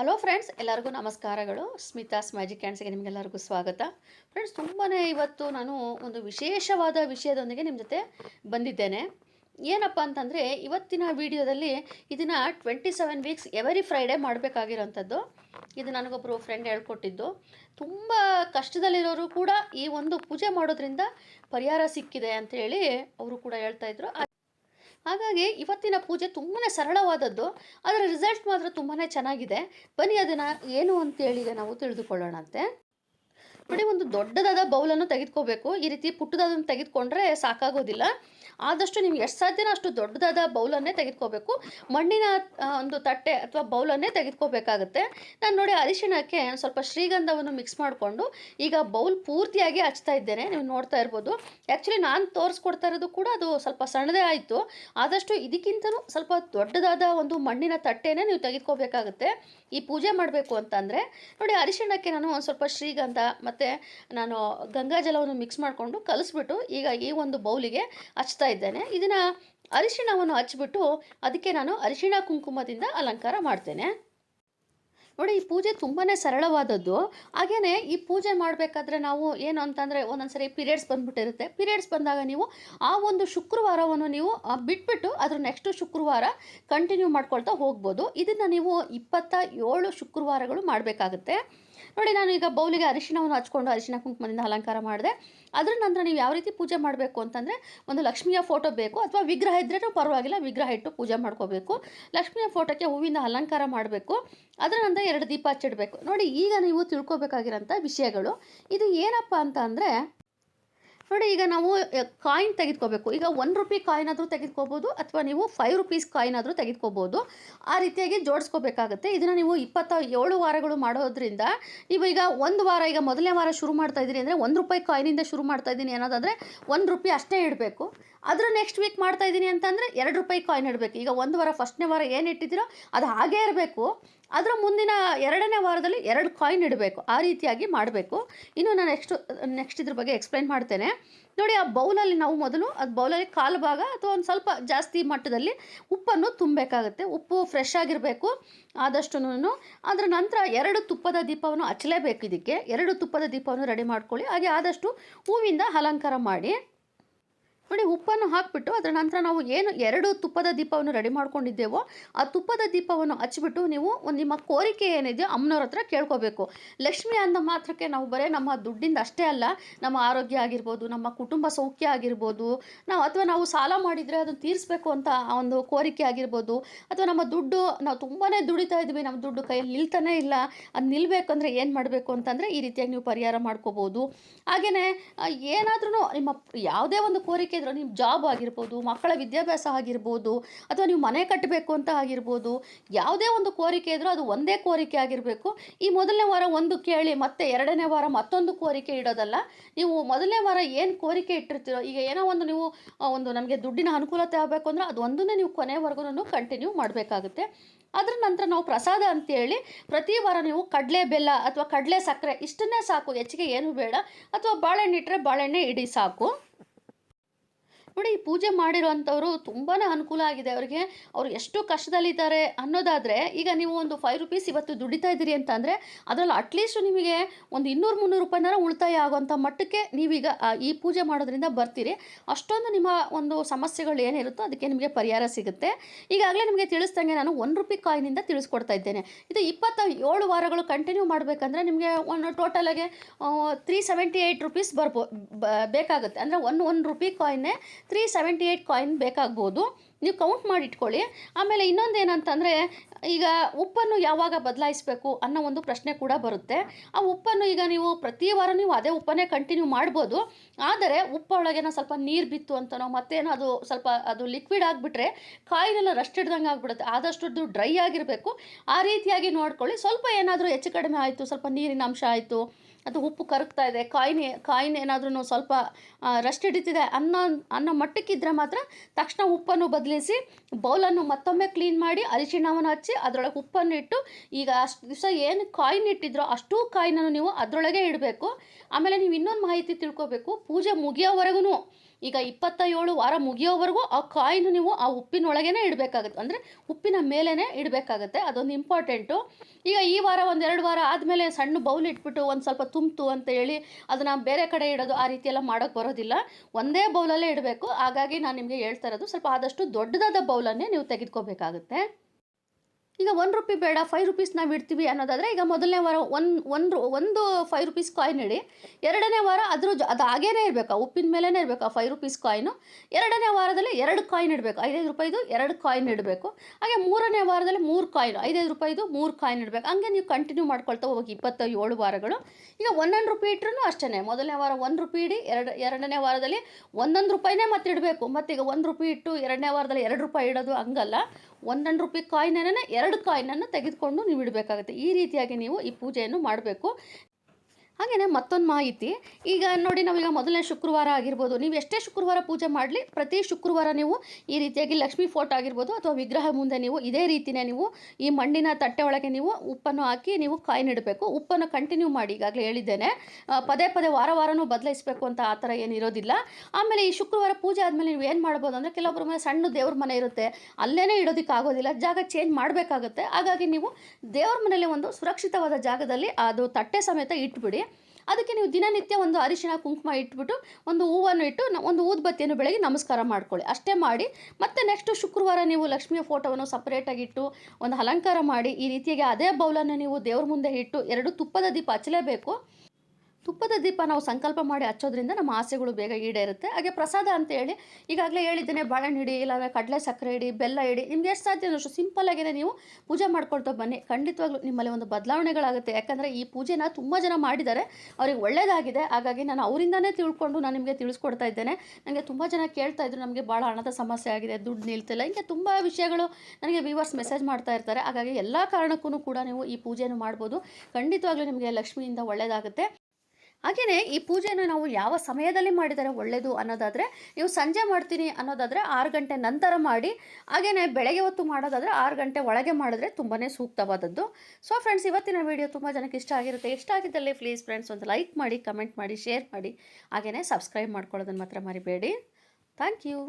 Hello friends ಎಲ್ಲರಿಗೂ ನಮಸ್ಕಾರಗಳು. Smitha's magic ಹ್ಯಾಂಡ್ಸ್ಗೆ ನಿಮಗೆಲ್ಲರಿಗೂ ಸ್ವಾಗತ. ಫ್ರೆಂಡ್ಸ್ ತುಂಬಾ ಇವತ್ತು ನಾನು ಒಂದು ವಿಶೇಷವಾದ ವಿಷಯದೊಂದಿಗೆ ನಿಮ್ಮ ಜೊತೆ ಬಂದಿದ್ದೇನೆ. ಏನಪ್ಪ ಅಂತಂದರೆ, ಇವತ್ತಿನ ವಿಡಿಯೋದಲ್ಲಿ ಇದನ್ನು twenty seven weeks every Friday ಮಾಡಬೇಕಾಗಿರೋಂಥದ್ದು. ಇದು ನನಗೊಬ್ಬರು ಫ್ರೆಂಡ್ ಹೇಳ್ಕೊಟ್ಟಿದ್ದು. ತುಂಬ ಕಷ್ಟದಲ್ಲಿರೋರು ಕೂಡ ಈ ಒಂದು ಪೂಜೆ ಮಾಡೋದ್ರಿಂದ ಪರಿಹಾರ ಸಿಕ್ಕಿದೆ ಅಂತ ಹೇಳಿ ಅವರು ಕೂಡ ಹೇಳ್ತಾ ಇದ್ರು. ಹಾಗಾಗಿ ಇವತ್ತಿನ ಪೂಜೆ ತುಂಬಾ ಸರಳವಾದದ್ದು ಅದರ ರಿಸಲ್ಟ್ ಮಾತ್ರ ತುಂಬಾ ಚೆನ್ನಾಗಿದೆ. ಬನ್ನಿ ಅದನ್ನು ಏನು ಅಂತೇಳಿ ನಾವು ತಿಳಿದುಕೊಳ್ಳೋಣಂತೆ. ನೋಡಿ ಒಂದು ದೊಡ್ಡದಾದ ಬೌಲನ್ನು ತೆಗೆದುಕೋಬೇಕು. ಈ ರೀತಿ ಪುಟ್ಟದಾದನ್ನು ತೆಗೆದುಕೊಂಡ್ರೆ ಸಾಕಾಗೋದಿಲ್ಲ. ಆದಷ್ಟು ನಿಮ್ಗೆ ಎಷ್ಟು ಸಾಧ್ಯನೋ ಅಷ್ಟು ದೊಡ್ಡದಾದ ಬೌಲನ್ನೇ ತೆಗೆದುಕೋಬೇಕು. ಮಣ್ಣಿನ ಒಂದು ತಟ್ಟೆ ಅಥವಾ ಬೌಲನ್ನೇ ತೆಗೆದುಕೋಬೇಕಾಗುತ್ತೆ. ನಾನು ನೋಡಿ ಅರಿಶಿಣಕ್ಕೆ ಸ್ವಲ್ಪ ಶ್ರೀಗಂಧವನ್ನು ಮಿಕ್ಸ್ ಮಾಡಿಕೊಂಡು ಈಗ ಬೌಲ್ ಪೂರ್ತಿಯಾಗಿ ಹಚ್ತಾ ಇದ್ದೇನೆ. ನೀವು ನೋಡ್ತಾ ಇರ್ಬೋದು. ಆ್ಯಕ್ಚುಲಿ ನಾನು ತೋರಿಸ್ಕೊಡ್ತಾ ಇರೋದು ಕೂಡ ಅದು ಸ್ವಲ್ಪ ಸಣ್ಣದೇ ಆಯಿತು. ಆದಷ್ಟು ಇದಕ್ಕಿಂತಲೂ ಸ್ವಲ್ಪ ದೊಡ್ಡದಾದ ಒಂದು ಮಣ್ಣಿನ ತಟ್ಟೆನೇ ನೀವು ತೆಗೆದುಕೋಬೇಕಾಗುತ್ತೆ. ಈ ಪೂಜೆ ಮಾಡಬೇಕು ಅಂತಂದರೆ ನೋಡಿ ಅರಿಶಿಣಕ್ಕೆ ನಾನು ಒಂದು ಸ್ವಲ್ಪ ಶ್ರೀಗಂಧ ಮತ್ತು ನಾನು ಗಂಗಾಜಲವನ್ನು ಮಿಕ್ಸ್ ಮಾಡಿಕೊಂಡು ಕಲಿಸ್ಬಿಟ್ಟು ಈಗ ಈ ಒಂದು ಬೌಲಿಗೆ ಹಚ್ತಾ ಇದ್ದೇನೆ. ಇದನ್ನು ಅರಿಶಿಣವನ್ನು ಹಚ್ಚಿಬಿಟ್ಟು ಅದಕ್ಕೆ ನಾನು ಅರಿಶಿಣ ಕುಂಕುಮದಿಂದ ಅಲಂಕಾರ ಮಾಡ್ತೇನೆ. ನೋಡಿ, ಈ ಪೂಜೆ ತುಂಬಾ ಸರಳವಾದದ್ದು. ಹಾಗೆಯೇ ಈ ಪೂಜೆ ಮಾಡಬೇಕಾದ್ರೆ ನಾವು ಏನು ಅಂತಂದರೆ ಒಂದೊಂದ್ಸರಿ ಪೀರಿಯಡ್ಸ್ ಬಂದ್ಬಿಟ್ಟಿರುತ್ತೆ. ಪೀರಿಯಡ್ಸ್ ಬಂದಾಗ ನೀವು ಆ ಒಂದು ಶುಕ್ರವಾರವನ್ನು ನೀವು ಬಿಟ್ಬಿಟ್ಟು ಅದ್ರ ನೆಕ್ಸ್ಟ್ ಶುಕ್ರವಾರ ಕಂಟಿನ್ಯೂ ಮಾಡ್ಕೊಳ್ತಾ ಹೋಗ್ಬೋದು. ಇದನ್ನು ನೀವು ಇಪ್ಪತ್ತ ಏಳು ಶುಕ್ರವಾರಗಳು ಮಾಡಬೇಕಾಗುತ್ತೆ. ನೋಡಿ, ನಾನು ಈಗ ಬೌಲಿಗೆ ಅರಿಶಿಣವನ್ನು ಹಚ್ಕೊಂಡು ಅರಿಶಿಣ ಕುಂಕುಮದಿಂದ ಅಲಂಕಾರ ಮಾಡಿದೆ. ಅದರ ನಂತರ ನೀವು ಯಾವ ರೀತಿ ಪೂಜೆ ಮಾಡಬೇಕು ಅಂತಂದರೆ ಒಂದು ಲಕ್ಷ್ಮಿಯ ಫೋಟೋ ಬೇಕು ಅಥವಾ ವಿಗ್ರಹ ಇದ್ರೂ ಪರವಾಗಿಲ್ಲ, ವಿಗ್ರಹ ಇಟ್ಟು ಪೂಜೆ ಮಾಡ್ಕೋಬೇಕು. ಲಕ್ಷ್ಮಿಯ ಫೋಟೋಕ್ಕೆ ಹೂವಿಂದ ಅಲಂಕಾರ ಮಾಡಬೇಕು. ಅದರ ನಂತರ ಎರಡು ದೀಪ ಹಚ್ಚಿಡಬೇಕು. ನೋಡಿ ಈಗ ನೀವು ತಿಳ್ಕೊಬೇಕಾಗಿರೋಂಥ ವಿಷಯಗಳು. ಇದು ಏನಪ್ಪ ಅಂತ ಅಂದರೆ ನೋಡಿ, ಈಗ ನಾವು ಕಾಯಿನ್ ತೆಗೆದುಕೋಬೇಕು. ಈಗ ಒನ್ ರುಪಿ ಕಾಯಿನ್ ಆದರೂ ತೆಗೆದುಕೋಬೋದು, ಅಥವಾ ನೀವು ಫೈವ್ ರುಪೀಸ್ ಕಾಯಿನ್ ಆದರೂ ತೆಗೆದುಕೋಬೋದು. ಆ ರೀತಿಯಾಗಿ ಜೋಡಿಸ್ಕೋಬೇಕಾಗುತ್ತೆ. ಇದನ್ನು ನೀವು ಇಪ್ಪತ್ತ ಏಳು ವಾರಗಳು ಮಾಡೋದ್ರಿಂದ, ನೀವು ಈಗ ಒಂದು ವಾರ, ಈಗ ಮೊದಲನೇ ವಾರ ಶುರು ಮಾಡ್ತಾ ಇದ್ದೀರಿ ಅಂದರೆ ಒಂದು ರೂಪಾಯಿ ಕಾಯಿನಿಂದ ಶುರು ಮಾಡ್ತಾ ಇದ್ದೀನಿ ಅನ್ನೋದಾದರೆ ಒಂದು ರೂಪಾಯಿ ಅಷ್ಟೇ ಇಡಬೇಕು. ಅದರ ನೆಕ್ಸ್ಟ್ ವೀಕ್ ಮಾಡ್ತಾ ಇದ್ದೀನಿ ಅಂತಂದರೆ ಎರಡು ರೂಪಾಯಿ ಕಾಯಿನ್ ಇಡಬೇಕು. ಈಗ ಒಂದು ವಾರ ಫಸ್ಟ್ನೇ ವಾರ ಏನು ಇಟ್ಟಿದ್ದೀರೋ ಅದು ಹಾಗೇ ಇರಬೇಕು. ಅದರ ಮುಂದಿನ ಎರಡನೇ ವಾರದಲ್ಲಿ ಎರಡು ಕಾಯಿನ್ ಇಡಬೇಕು. ಆ ರೀತಿಯಾಗಿ ಮಾಡಬೇಕು. ಇನ್ನು ನಾನು ನೆಕ್ಸ್ಟ್ ನೆಕ್ಸ್ಟ್ ಇದ್ರ ಬಗ್ಗೆ ಎಕ್ಸ್ಪ್ಲೈನ್ ಮಾಡ್ತೇನೆ. ನೋಡಿ, ಆ ಬೌಲಲ್ಲಿ ನಾವು ಮೊದಲು ಅದು ಬೌಲಲ್ಲಿ ಕಾಲು ಭಾಗ ಅಥವಾ ಒಂದು ಸ್ವಲ್ಪ ಜಾಸ್ತಿ ಮಟ್ಟದಲ್ಲಿ ಉಪ್ಪನ್ನು ತುಂಬಬೇಕಾಗುತ್ತೆ. ಉಪ್ಪು ಫ್ರೆಶ್ ಆಗಿರಬೇಕು ಆದಷ್ಟು ಅದರ ನಂತರ ಎರಡು ತುಪ್ಪದ ದೀಪವನ್ನು ಹಚ್ಚಲೇಬೇಕು ಇದಕ್ಕೆ. ಎರಡು ತುಪ್ಪದ ದೀಪವನ್ನು ರೆಡಿ ಮಾಡ್ಕೊಳ್ಳಿ. ಹಾಗೆ ಆದಷ್ಟು ಹೂವಿಂದ ಅಲಂಕಾರ ಮಾಡಿ. ನೋಡಿ, ಉಪ್ಪನ್ನು ಹಾಕಿಬಿಟ್ಟು ಅದರ ನಂತರ ನಾವು ಏನು ಎರಡು ತುಪ್ಪದ ದೀಪವನ್ನು ರೆಡಿ ಮಾಡ್ಕೊಂಡಿದ್ದೇವೋ, ಆ ತುಪ್ಪದ ದೀಪವನ್ನು ಹಚ್ಚಿಬಿಟ್ಟು ನೀವು ನಿಮ್ಮ ಕೋರಿಕೆ ಏನಿದೆಯೋ ಅಮ್ಮನವ್ರ ಹತ್ರ ಕೇಳ್ಕೋಬೇಕು. ಲಕ್ಷ್ಮಿ ಅಂದ ಮಾತ್ರಕ್ಕೆ ನಾವು ಬರೀ ನಮ್ಮ ದುಡ್ಡಿಂದ ಅಷ್ಟೇ ಅಲ್ಲ, ನಮ್ಮ ಆರೋಗ್ಯ ಆಗಿರ್ಬೋದು, ನಮ್ಮ ಕುಟುಂಬ ಸೌಖ್ಯ ಆಗಿರ್ಬೋದು, ನಾವು ಅಥವಾ ನಾವು ಸಾಲ ಮಾಡಿದರೆ ಅದನ್ನು ತೀರಿಸ್ಬೇಕು ಅಂತ ಆ ಒಂದು ಕೋರಿಕೆ ಆಗಿರ್ಬೋದು, ಅಥವಾ ನಮ್ಮ ದುಡ್ಡು ನಾವು ತುಂಬಾ ದುಡಿತಾ ಇದ್ವಿ, ನಮ್ಮ ದುಡ್ಡು ಕೈಯಲ್ಲಿ ನಿಲ್ತಾನೇ ಇಲ್ಲ, ಅದು ನಿಲ್ಲಬೇಕಂದ್ರೆ ಏನು ಮಾಡಬೇಕು ಅಂತಂದರೆ ಈ ರೀತಿಯಾಗಿ ನೀವು ಪರಿಹಾರ ಮಾಡ್ಕೋಬೋದು. ಹಾಗೆಯೇ ಏನಾದ್ರೂ ನಿಮ್ಮ ಯಾವುದೇ ಒಂದು ಕೋರಿಕೆ ಇದ್ರೂ ನಿಮ್ಮ ಜಾಬ್ ಆಗಿರ್ಬೋದು, ಮಕ್ಕಳ ವಿದ್ಯಾಭ್ಯಾಸ ಆಗಿರ್ಬೋದು, ಅಥವಾ ನೀವು ಮನೆ ಕಟ್ಟಬೇಕು ಅಂತ ಆಗಿರ್ಬೋದು, ಯಾವುದೇ ಒಂದು ಕೋರಿಕೆ ಇದ್ರೂ ಅದು ಒಂದೇ ಕೋರಿಕೆ ಆಗಿರಬೇಕು. ಈ ಮೊದಲನೇ ವಾರ ಒಂದು ಕೇಳಿ, ಮತ್ತೆ ಎರಡನೇ ವಾರ ಮತ್ತೊಂದು ಕೋರಿಕೆ ಇಡೋದಲ್ಲ. ನೀವು ಮೊದಲನೇ ವಾರ ಏನು ಕೋರಿಕೆ ಇಟ್ಟಿರ್ತೀರೋ, ಈಗ ಏನೋ ಒಂದು ನೀವು ಒಂದು ನಮಗೆ ದುಡ್ಡಿನ ಅನುಕೂಲತೆ ಆಗಬೇಕು ಅಂದರೆ ಅದು ಒಂದನ್ನೇ ನೀವು ಕೊನೆವರೆಗೂ ಕಂಟಿನ್ಯೂ ಮಾಡಬೇಕಾಗುತ್ತೆ. ಅದರ ನಂತರ ನಾವು ಪ್ರಸಾದ ಅಂತೇಳಿ, ಪ್ರತಿ ವಾರ ನೀವು ಕಡಲೆ ಬೆಲ್ಲ ಅಥವಾ ಕಡಲೆ ಸಕ್ಕರೆ ಇಷ್ಟನ್ನೇ ಸಾಕು. ಹೆಚ್ಚಿಗೆ ಏನು ಬೇಡ. ಅಥವಾ ಬಾಳೆಹಣ್ಣು ಇಟ್ಟರೆ ಬಾಳೆಹಣ್ಣೆ ಇಡಿ ಸಾಕು. ಈ ಪೂಜೆ ಮಾಡಿರೋವಂಥವ್ರು ತುಂಬಾ ಅನುಕೂಲ ಆಗಿದೆ ಅವರಿಗೆ. ಅವ್ರು ಎಷ್ಟು ಕಷ್ಟದಲ್ಲಿದ್ದಾರೆ ಅನ್ನೋದಾದರೆ, ಈಗ ನೀವು ಒಂದು ಫೈವ್ ರುಪೀಸ್ ಇವತ್ತು ದುಡಿತಾ ಇದ್ದೀರಿ ಅಂತ ಅಂದರೆ, ಅದರಲ್ಲಿ ಅಟ್ಲೀಸ್ಟ್ ನಿಮಗೆ ಒಂದು ಇನ್ನೂರು ಮುನ್ನೂರು ರೂಪಾಯಿನಾರ ಉಳಿತಾಯ ಆಗುವಂಥ ಮಟ್ಟಕ್ಕೆ ನೀವೀಗ ಈ ಪೂಜೆ ಮಾಡೋದ್ರಿಂದ ಬರ್ತೀರಿ. ಅಷ್ಟೊಂದು ನಿಮ್ಮ ಒಂದು ಸಮಸ್ಯೆಗಳು ಏನಿರುತ್ತೋ ಅದಕ್ಕೆ ನಿಮಗೆ ಪರಿಹಾರ ಸಿಗುತ್ತೆ. ಈಗಾಗಲೇ ನಿಮಗೆ ತಿಳಿಸ್ದಂಗೆ ನಾನು ಒನ್ ರುಪಿ ಕಾಯಿನಿಂದ ತಿಳಿಸ್ಕೊಡ್ತಾ ಇದ್ದೇನೆ. ಇದು ಇಪ್ಪತ್ತ ಏಳು ವಾರಗಳು ಕಂಟಿನ್ಯೂ ಮಾಡಬೇಕಂದ್ರೆ ನಿಮಗೆ ಒಂದು ಟೋಟಲಾಗೆ ತ್ರೀ ಸೆವೆಂಟಿ ಏಯ್ಟ್ ರುಪೀಸ್ ಬರ್ಬೋ ಬೇಕಾಗುತ್ತೆ. ಅಂದರೆ ಒನ್ ಒನ್ ರುಪಿ ಕಾಯಿನ್ನೇ ತ್ರೀ ಸೆವೆಂಟಿ ಏಯ್ಟ್ ಕಾಯಿನ್ ಬೇಕಾಗ್ಬೋದು. ನೀವು ಕೌಂಟ್ ಮಾಡಿ ಇಟ್ಕೊಳ್ಳಿ. ಆಮೇಲೆ ಇನ್ನೊಂದು ಏನಂತಂದರೆ ಈಗ ಉಪ್ಪನ್ನು ಯಾವಾಗ ಬದಲಾಯಿಸಬೇಕು ಅನ್ನೋ ಒಂದು ಪ್ರಶ್ನೆ ಕೂಡ ಬರುತ್ತೆ. ಆ ಉಪ್ಪನ್ನು ಈಗ ನೀವು ಪ್ರತಿ ವಾರ ನೀವು ಅದೇ ಉಪ್ಪನ್ನೇ ಕಂಟಿನ್ಯೂ ಮಾಡ್ಬೋದು. ಆದರೆ ಉಪ್ಪೊಳಗೇನೋ ಸ್ವಲ್ಪ ನೀರು ಬಿತ್ತು ಅಂತನೋ, ಮತ್ತೇನೋ ಅದು ಸ್ವಲ್ಪ ಅದು ಲಿಕ್ವಿಡ್ ಆಗಿಬಿಟ್ರೆ ಕಾಯಿನೆಲ್ಲ ರಸ್ಟ್ ಹಿಡ್ದಂಗೆ ಆಗಿಬಿಡುತ್ತೆ. ಆದಷ್ಟು ಡ್ರೈ ಆಗಿರಬೇಕು. ಆ ರೀತಿಯಾಗಿ ನೋಡ್ಕೊಳ್ಳಿ. ಸ್ವಲ್ಪ ಏನಾದರೂ ಹೆಚ್ಚು ಕಡಿಮೆ ಆಯಿತು, ಸ್ವಲ್ಪ ನೀರಿನ ಅಂಶ ಆಯಿತು ಅದು ಉಪ್ಪು ಕರಗ್ತಾ ಇದೆ, ಕಾಯಿನ್ ಕಾಯಿನ್ ಏನಾದ್ರೂ ಸ್ವಲ್ಪ ರಸ್ಟ್ ಹಿಡಿತಿದೆ ಅನ್ನೋ ಅನ್ನೋ ಮಟ್ಟಕ್ಕಿದ್ರೆ ಮಾತ್ರ ತಕ್ಷಣ ಉಪ್ಪನ್ನು ಬದಲಿಸಿ, ಬೌಲನ್ನು ಮತ್ತೊಮ್ಮೆ ಕ್ಲೀನ್ ಮಾಡಿ ಅರಿಶಿಣವನ್ನು ಹಚ್ಚಿ ಅದರೊಳಗೆ ಉಪ್ಪನ್ನು ಇಟ್ಟು, ಈಗ ಅಷ್ಟು ದಿವಸ ಏನು ಕಾಯಿನ್ ಇಟ್ಟಿದ್ರೋ ಅಷ್ಟೂ ಕಾಯಿನನ್ನು ನೀವು ಅದರೊಳಗೆ ಇಡಬೇಕು. ಆಮೇಲೆ ನೀವು ಇನ್ನೊಂದು ಮಾಹಿತಿ ತಿಳ್ಕೊಬೇಕು, ಪೂಜೆ ಮುಗಿಯೋವರೆಗೂ ಈಗ ಇಪ್ಪತ್ತ ಏಳು ವಾರ ಮುಗಿಯೋವರೆಗೂ ಆ ಕಾಯಿನ್ ನೀವು ಆ ಉಪ್ಪಿನೊಳಗೇ ಇಡಬೇಕಾಗುತ್ತೆ. ಅಂದರೆ ಉಪ್ಪಿನ ಮೇಲೇ ಇಡಬೇಕಾಗುತ್ತೆ. ಅದೊಂದು ಇಂಪಾರ್ಟೆಂಟು ಈಗ ಈ ವಾರ ಒಂದೆರಡು ವಾರ ಆದಮೇಲೆ ಸಣ್ಣ ಬೌಲ್ ಇಟ್ಬಿಟ್ಟು ಒಂದು ಸ್ವಲ್ಪ ತುಂಬ್ತು ಅಂತ ಹೇಳಿ ಅದನ್ನು ಬೇರೆ ಕಡೆ ಇಡೋದು ಆ ರೀತಿಯೆಲ್ಲ ಮಾಡೋಕ್ಕೆ ಬರೋದಿಲ್ಲ. ಒಂದೇ ಬೌಲಲ್ಲೇ ಇಡಬೇಕು. ಹಾಗಾಗಿ ನಾನು ನಿಮಗೆ ಹೇಳ್ತಾ ಇರೋದು ಸ್ವಲ್ಪ ಆದಷ್ಟು ದೊಡ್ಡದಾದ ಬೌಲನ್ನೇ ನೀವು ತೆಗೆದುಕೋಬೇಕಾಗುತ್ತೆ. ಈಗ ಒನ್ ರುಪಿ ಬೇಡ ಫೈವ್ ರುಪೀಸ್ ನಾವು ಇಡ್ತೀವಿ ಅನ್ನೋದಾದರೆ ಈಗ ಮೊದಲನೇ ವಾರ ಒನ್ ಒಂದು ಒಂದು ಫೈವ್ ರುಪೀಸ್ ಕಾಯಿನ್ ಇಡಿ. ಎರಡನೇ ವಾರ ಅದ್ರ ಜೊ, ಅದು ಹಾಗೇನೇ ಇರಬೇಕು? ಉಪ್ಪಿನ ಮೇಲೇ ಇರಬೇಕು ಆ ಫೈವ್ ರುಪೀಸ್ ಕಾಯಿನು ಎರಡನೇ ವಾರದಲ್ಲಿ ಎರಡು ಕಾಯಿನ್ ಇಡಬೇಕು. ಐದೈದು ರೂಪಾಯಿದು ಎರಡು ಕಾಯಿನ್ ಇಡಬೇಕು. ಹಾಗೆ ಮೂರನೇ ವಾರದಲ್ಲಿ ಮೂರು ಕಾಯಿನ್ ಐದೈದು ರೂಪಾಯಿದು ಮೂರು ಕಾಯಿನ್ ಇಡಬೇಕು. ಹಂಗೆ ನೀವು ಕಂಟಿನ್ಯೂ ಮಾಡ್ಕೊಳ್ತಾ ಹೋಗಿ ಇಪ್ಪತ್ತ ಏಳು ವಾರಗಳು. ಈಗ ಒಂದೊಂದು ರೂಪಾಯಿ ಇಟ್ರೂ ಅಷ್ಟೇ ಮೊದಲನೇ ವಾರ ಒಂದು ರೂಪಾಯಿ ಇಡಿ, ಎರಡು, ಎರಡನೇ ವಾರದಲ್ಲಿ ಒಂದೊಂದು ರೂಪಾಯಿನೇ ಮತ್ತೆ ಇಡಬೇಕು ಮತ್ತೆ ಈಗ ಒಂದು ರೂಪಾಯಿ ಇಟ್ಟು ಎರಡನೇ ವಾರದಲ್ಲಿ ಎರಡು ರೂಪಾಯಿ ಇಡೋದು ಹಂಗಲ್ಲ. ಒಂದೊಂದು ರೂಪಾಯಿ ಕಾಯಿನನ್ನು ಎರಡು ಕಾಯಿನನ್ನು ತೆಗೆದುಕೊಂಡು ನೀವು ಇಡಬೇಕಾಗುತ್ತೆ. ಈ ರೀತಿಯಾಗಿ ನೀವು ಈ ಪೂಜೆಯನ್ನು ಮಾಡಬೇಕು. ಹಾಗೆಯೇ ಮತ್ತೊಂದು ಮಾಹಿತಿ. ಈಗ ನೋಡಿ ನಾವೀಗ ಮೊದಲನೇ ಶುಕ್ರವಾರ ಆಗಿರ್ಬೋದು. ನೀವು ಎಷ್ಟೇ ಶುಕ್ರವಾರ ಪೂಜೆ ಮಾಡಲಿ, ಪ್ರತಿ ಶುಕ್ರವಾರ ನೀವು ಈ ರೀತಿಯಾಗಿ ಲಕ್ಷ್ಮೀ ಫೋಟೋ ಆಗಿರ್ಬೋದು ಅಥವಾ ವಿಗ್ರಹ ಮುಂದೆ ನೀವು ಇದೇ ರೀತಿಯೇ ನೀವು ಈ ಮಣ್ಣಿನ ತಟ್ಟೆ ಒಳಗೆ ನೀವು ಉಪ್ಪನ್ನು ಹಾಕಿ ನೀವು ಕಾಯಿ ನೆಡಬೇಕು. ಉಪ್ಪನ್ನು ಕಂಟಿನ್ಯೂ ಮಾಡಿ ಈಗಾಗಲೇ ಹೇಳಿದ್ದೇನೆ. ಪದೇ ಪದೇ ವಾರ ವಾರನೂ ಬದಲಾಯಿಸಬೇಕು ಅಂತ ಆ ಥರ ಏನಿರೋದಿಲ್ಲ ಆಮೇಲೆ ಈ ಶುಕ್ರವಾರ ಪೂಜೆ ಆದಮೇಲೆ ನೀವು ಏನು ಮಾಡ್ಬೋದು ಅಂದರೆ ಕೆಲವೊಬ್ಬರ ಮನೆ ಸಣ್ಣ ದೇವ್ರ ಮನೆ ಇರುತ್ತೆ. ಅಲ್ಲೇ ಇಡೋದಕ್ಕೆ ಆಗೋದಿಲ್ಲ. ಜಾಗ ಚೇಂಜ್ ಮಾಡಬೇಕಾಗುತ್ತೆ. ಹಾಗಾಗಿ ನೀವು ದೇವ್ರ ಮನೇಲಿ ಒಂದು ಸುರಕ್ಷಿತವಾದ ಜಾಗದಲ್ಲಿ ಅದು ತಟ್ಟೆ ಸಮೇತ ಇಟ್ಬಿಡಿ. ಅದಕ್ಕೆ ನೀವು ದಿನನಿತ್ಯ ಒಂದು ಅರಿಶಿಣ ಕುಂಕುಮ ಇಟ್ಬಿಟ್ಟು ಒಂದು ಹೂವನ್ನು ಇಟ್ಟು ಒಂದು ಊದ್ಬತ್ತಿಯನ್ನು ಬೆಳಗ್ಗೆ ನಮಸ್ಕಾರ ಮಾಡ್ಕೊಳ್ಳಿ. ಅಷ್ಟೇ ಮಾಡಿ, ಮತ್ತೆ ನೆಕ್ಸ್ಟ್ ಶುಕ್ರವಾರ ನೀವು ಲಕ್ಷ್ಮಿಯ ಫೋಟೋವನ್ನು ಸಪ್ರೇಟಾಗಿ ಇಟ್ಟು ಒಂದು ಅಲಂಕಾರ ಮಾಡಿ, ಈ ರೀತಿಯಾಗಿ ಅದೇ ಬೌಲನ್ನು ನೀವು ದೇವ್ರ ಮುಂದೆ ಇಟ್ಟು ಎರಡು ತುಪ್ಪದ ದೀಪ ಹಚ್ಚಲೇಬೇಕು. ತುಪ್ಪದ ದೀಪ ನಾವು ಸಂಕಲ್ಪ ಮಾಡಿ ಹಚ್ಚೋದ್ರಿಂದ ನಮ್ಮ ಆಸೆಗಳು ಬೇಗ ಈಡೇರುತ್ತೆ. ಹಾಗೆ ಪ್ರಸಾದ ಅಂತ ಹೇಳಿ ಈಗಾಗಲೇ ಹೇಳಿದ್ದೇನೆ, ಬಾಳೆಹಣ್ಣು ಹಿಡಿ ಇಲ್ಲಾಂದರೆ ಕಡಲೆ ಸಕ್ಕರೆ ಇಡಿ, ಬೆಲ್ಲ ಇಡಿ, ನಿಮ್ಗೆ ಎಷ್ಟು ಸಾಧ್ಯ ಅಷ್ಟು ಸಿಂಪಲ್ಲಾಗಿದೆ ನೀವು ಪೂಜೆ ಮಾಡ್ಕೊಳ್ತಾ ಬನ್ನಿ. ಖಂಡಿತವಾಗ್ಲೂ ನಿಮ್ಮಲ್ಲಿ ಒಂದು ಬದಲಾವಣೆಗಳಾಗುತ್ತೆ. ಯಾಕಂದರೆ ಈ ಪೂಜೆನ ತುಂಬ ಜನ ಮಾಡಿದ್ದಾರೆ. ಅವ್ರಿಗೆ ಒಳ್ಳೆಯದಾಗಿದೆ ಹಾಗಾಗಿ ನಾನು ಅವರಿಂದನೇ ತಿಳ್ಕೊಂಡು ನಾನು ನಿಮಗೆ ತಿಳಿಸ್ಕೊಡ್ತಾ ಇದ್ದೇನೆ. ನನಗೆ ತುಂಬ ಜನ ಕೇಳ್ತಾ ಇದ್ರು, ನಮಗೆ ಭಾಳ ಹಣದ ಸಮಸ್ಯೆ ಆಗಿದೆ, ದುಡ್ಡು ನಿಲ್ತಿಲ್ಲ. ಹಿಂಗೆ ತುಂಬ ವಿಷಯಗಳು ನನಗೆ ವ್ಯೂವರ್ಸ್ ಮೆಸೇಜ್ ಮಾಡ್ತಾ ಇರ್ತಾರೆ. ಹಾಗಾಗಿ ಎಲ್ಲ ಕಾರಣಕ್ಕೂ ಕೂಡ ನೀವು ಈ ಪೂಜೆಯನ್ನು ಮಾಡ್ಬೋದು. ಖಂಡಿತವಾಗ್ಲೂ ನಿಮಗೆ ಲಕ್ಷ್ಮಿಯಿಂದ ಒಳ್ಳೆಯದಾಗುತ್ತೆ ಹಾಗೆಯೇ ಈ ಪೂಜೆಯನ್ನು ನಾವು ಯಾವ ಸಮಯದಲ್ಲಿ ಮಾಡಿದರೆ ಒಳ್ಳೆಯದು ಅನ್ನೋದಾದರೆ ನೀವು ಸಂಜೆ ಮಾಡ್ತೀನಿ ಅನ್ನೋದಾದರೆ ಆರು ಗಂಟೆ ನಂತರ ಮಾಡಿ ಹಾಗೆಯೇ ಬೆಳಗ್ಗೆ ಹೊತ್ತು ಮಾಡೋದಾದರೆ ಆರು ಗಂಟೆ ಒಳಗೆ ಮಾಡಿದ್ರೆ ತುಂಬಾ ಸೂಕ್ತವಾದದ್ದು. ಸೊ ಫ್ರೆಂಡ್ಸ್ ಇವತ್ತಿನ ವಿಡಿಯೋ ತುಂಬ ಜನಕ್ಕೆ ಇಷ್ಟ ಆಗಿರುತ್ತೆ. ಇಷ್ಟ ಆಗಿದ್ದಲ್ಲಿ ಪ್ಲೀಸ್ ಫ್ರೆಂಡ್ಸ್ ಒಂದು ಲೈಕ್ ಮಾಡಿ ಕಮೆಂಟ್ ಮಾಡಿ ಶೇರ್ ಮಾಡಿ. ಹಾಗೆಯೇ ಸಬ್ಸ್ಕ್ರೈಬ್ ಮಾಡ್ಕೊಳ್ಳೋದನ್ನು ಮಾತ್ರ ಮರಿಬೇಡಿ. Thank you